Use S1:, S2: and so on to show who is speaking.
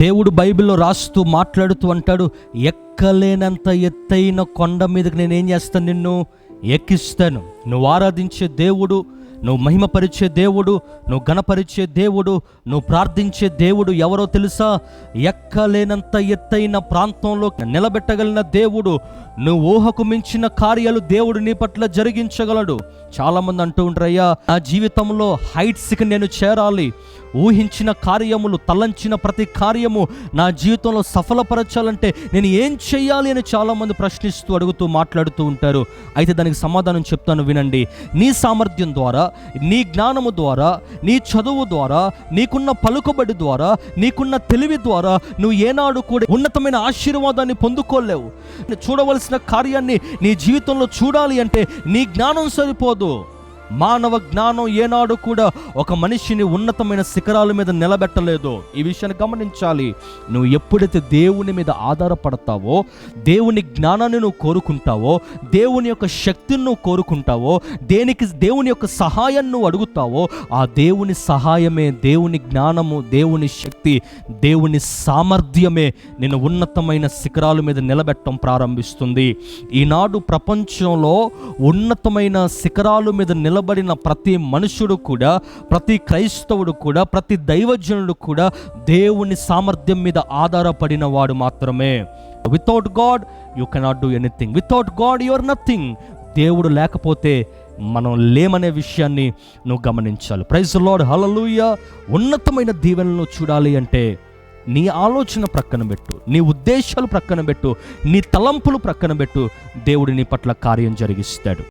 S1: దేవుడు బైబిల్లో రాస్తూ మాట్లాడుతూ అంటాడు ఎక్కలేనంత ఎత్తైన కొండ మీదకి నేనేం చేస్తాను నిన్ను? ఎక్కిస్తాను. నువ్వు ఆరాధించే దేవుడు నువ్వు మహిమపరిచే దేవుడు నువ్వు గణపరిచే దేవుడు నువ్వు ప్రార్థించే దేవుడు ఎవరో తెలుసా? ఎక్కలేనంత ఎత్తైన ప్రాంతంలో నిలబెట్టగలిగిన దేవుడు నువ్వు ఊహకు మించిన కార్యాలు దేవుడు నీ పట్ల జరిగించగలడు. చాలామంది అంటూ ఉంటారయ్యా నా జీవితంలో హైట్స్కి నేను చేరాలి. ఊహించిన కార్యములు తలంచిన ప్రతి కార్యము నా జీవితంలో సఫలపరచాలంటే నేను ఏం చేయాలి అని చాలామంది ప్రశ్నిస్తూ అడుగుతూ మాట్లాడుతూ ఉంటారు. అయితే దానికి సమాధానం చెప్తాను వినండి. నీ సామర్థ్యం ద్వారా నీ జ్ఞానము ద్వారా నీ చదువు ద్వారా నీకున్న పలుకుబడి ద్వారా నీకున్న తెలివి ద్వారా నువ్వు ఏనాడు కూడా ఉన్నతమైన ఆశీర్వాదాన్ని పొందుకోలేవు. చూడవలసిన కార్యాన్ని నీ జీవితంలో చూడాలి అంటే నీ జ్ఞానం సరిపోదు. మానవ జ్ఞానం ఏనాడు కూడా ఒక మనిషిని ఉన్నతమైన శిఖరాల మీద నిలబెట్టలేదు. ఈ విషయాన్ని గమనించాలి. నువ్వు ఎప్పుడైతే దేవుని మీద ఆధారపడతావో దేవుని జ్ఞానాన్ని నువ్వు కోరుకుంటావో దేవుని యొక్క శక్తిని నువ్వు కోరుకుంటావో దేనికి దేవుని యొక్క సహాయాన్ని నువ్వు అడుగుతావో ఆ దేవుని సహాయమే దేవుని జ్ఞానము దేవుని శక్తి దేవుని సామర్థ్యమే నేను ఉన్నతమైన శిఖరాల మీద నిలబెట్టడం ప్రారంభిస్తుంది. ఈనాడు ప్రపంచంలో ఉన్నతమైన శిఖరాల మీద నిలబడిన ప్రతి మనుషుడు కూడా ప్రతి క్రైస్తవుడు కూడా ప్రతి దైవజనుడు కూడా దేవుని సామర్థ్యం మీద ఆధారపడిన వాడు మాత్రమే. Without God you cannot do anything without God your nothing దేవుడు లేకపోతే మనం లేమనే విషయాన్ని నువ్వు గమనించాలి. ప్రైజ్ లార్డ్ హలలుయ ఉన్నతమైన దీవెనలను చూడాలి అంటే నీ ఆలోచన ప్రక్కన పెట్టు నీ ఉద్దేశాలు ప్రక్కన పెట్టు నీ తలంపులు ప్రక్కన పెట్టు దేవుడు నీ పట్ల కార్యం జరిగిస్తాడు.